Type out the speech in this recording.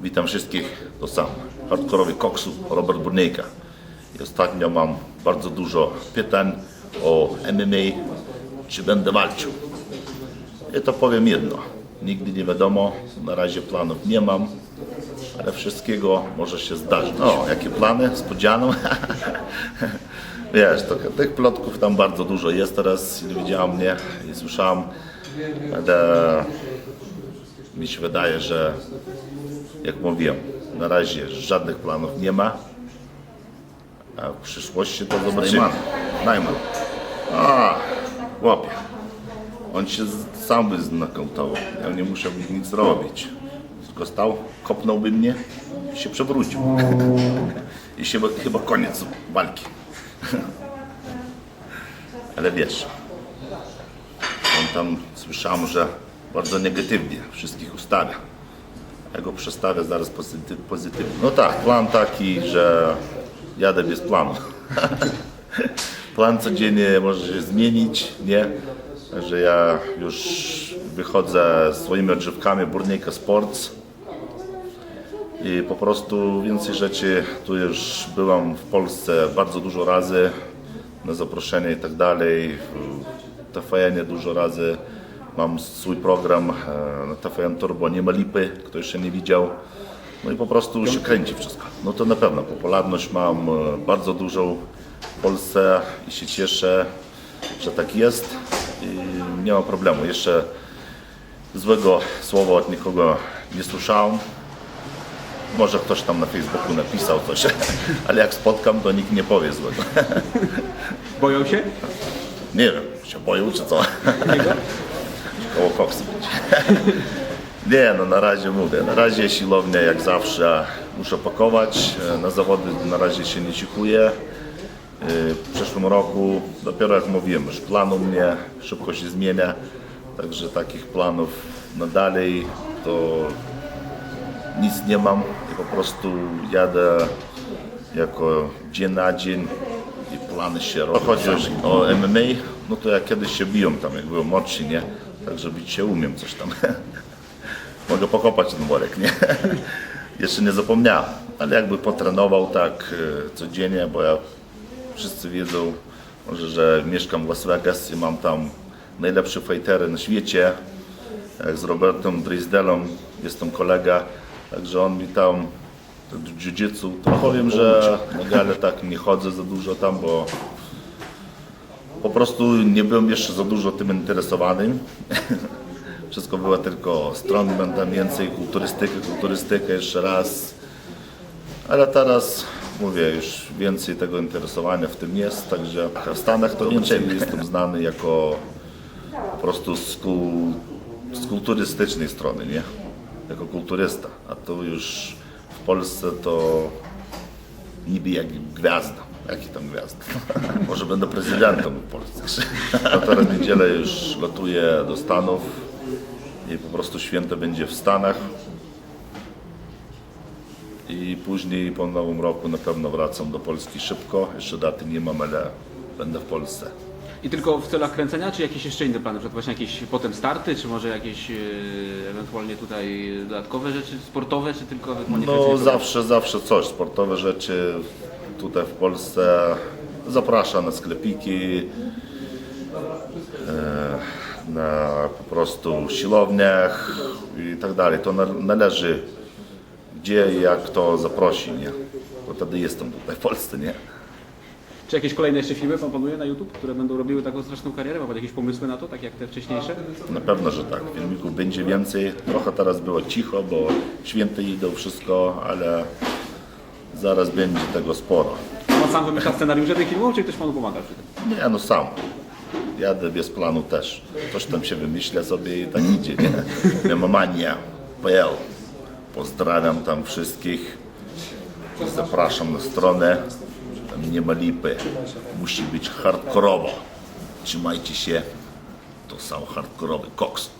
Witam wszystkich, to sam hardkorowy koksu Robert Burnejka. I ostatnio mam bardzo dużo pytań o MMA, czy będę walczył. I to powiem jedno, nigdy nie wiadomo, na razie planów nie mam, ale wszystkiego może się zdarzyć. O, jakie plany z podzianą? Wiesz, to, tych plotków tam bardzo dużo jest teraz, nie widziałem mnie i słyszałem, ale mi się wydaje, że jak mówiłem, na razie żadnych planów nie ma, a w przyszłości to zobaczymy. Najman. A, chłopie. On się sam by znakautował. Ja nie musiałbym nic robić. Tylko stał, kopnąłby mnie i się przewrócił. I się, chyba koniec walki. Ale wiesz, on tam słyszałem, że bardzo negatywnie wszystkich ustawia. Ja go przestawię zaraz pozytyw, pozytywnie. No tak, plan taki, że jadę bez planu. Plan codziennie może się zmienić, nie? Także ja już wychodzę swoimi odżywkami Burniejka Sports i po prostu więcej rzeczy. Tu już byłam w Polsce bardzo dużo razy na zaproszenie i tak dalej. W TVN dużo razy. Mam swój program e, na TVN Turbo, nie ma lipy, kto jeszcze nie widział. No i po prostu się kręci wszystko. No to na pewno popularność mam e, bardzo dużą w Polsce i się cieszę, że tak jest i nie ma problemu. Jeszcze złego słowa od nikogo nie słyszałem. Może ktoś tam na Facebooku napisał coś, ale jak spotkam, to nikt nie powie złego. Boją się? Nie wiem, się boją czy co? Koksu być. Nie, no na razie mówię, na razie siłownia jak zawsze muszę pakować, E, na zawody na razie się nie szykuję. E, W przyszłym roku, dopiero jak mówiłem, już plan u mnie szybko się zmienia, także takich planów na dalej to nic nie mam i po prostu jadę jako dzień na dzień i plany się robią. Chodzi o MMA, no to ja kiedyś się biłem tam, jak byłem młodszy, nie? Także bić się umiem coś tam. Mogę pokopać ten worek, nie? Jeszcze nie zapomniałem, ale jakby potrenował tak e, codziennie, bo ja wszyscy wiedzą, może, że mieszkam w Las Vegas i mam tam najlepsze fightery na świecie. Jak z Robertem Drisdelą, jest tam kolega, także on mi tam jiu-jitsu, to powiem, że na galę tak nie chodzę za dużo tam, bo po prostu nie byłem jeszcze za dużo tym interesowany. Wszystko było tylko strongman, tam więcej kulturystykę, kulturystykę jeszcze raz. Ale teraz mówię, już więcej tego interesowania w tym jest, także w Stanach to więcej jestem znany jako po prostu z, kul, z kulturystycznej strony, nie? Jako kulturysta, a tu już w Polsce to niby jak gwiazda. Jaki tam gwiazda? Może będę prezydentem w Polsce. A teraz w niedzielę już latuję do Stanów i po prostu święto będzie w Stanach. I później po nowym roku na pewno wracam do Polski szybko. Jeszcze daty nie mam, ale będę w Polsce. I tylko w celach kręcenia, czy jakieś jeszcze inne plany? Na przykład właśnie jakieś potem starty, czy może jakieś e, ewentualnie tutaj dodatkowe rzeczy sportowe, czy tylko ewentualnie No kręcenie zawsze, zawsze coś. Sportowe rzeczy tutaj w Polsce. Zapraszam na sklepiki, e, na po prostu siłowniach i tak dalej. To na- należy gdzie i jak kto zaprosi, nie? Bo wtedy jestem tutaj w Polsce, nie? Czy jakieś kolejne jeszcze filmy Pan planuje na YouTube, które będą robiły taką straszną karierę? Ma Pan jakieś pomysły na to, tak jak te wcześniejsze? Na pewno, że tak. Filmików będzie więcej. Trochę teraz było cicho, bo święty idą wszystko, ale zaraz będzie tego sporo. Pan sam wymyśla scenariusze tych filmów, czy ktoś Panu pomaga przy tym? Nie, no sam. Jadę bez planu też. Coś tam się wymyśla sobie i tak idzie, nie? Memomania.pl Pozdrawiam tam wszystkich. Zapraszam na stronę. Tam nie ma lipy. Musi być hardkorowo. Trzymajcie się. To sam hardkorowy koks.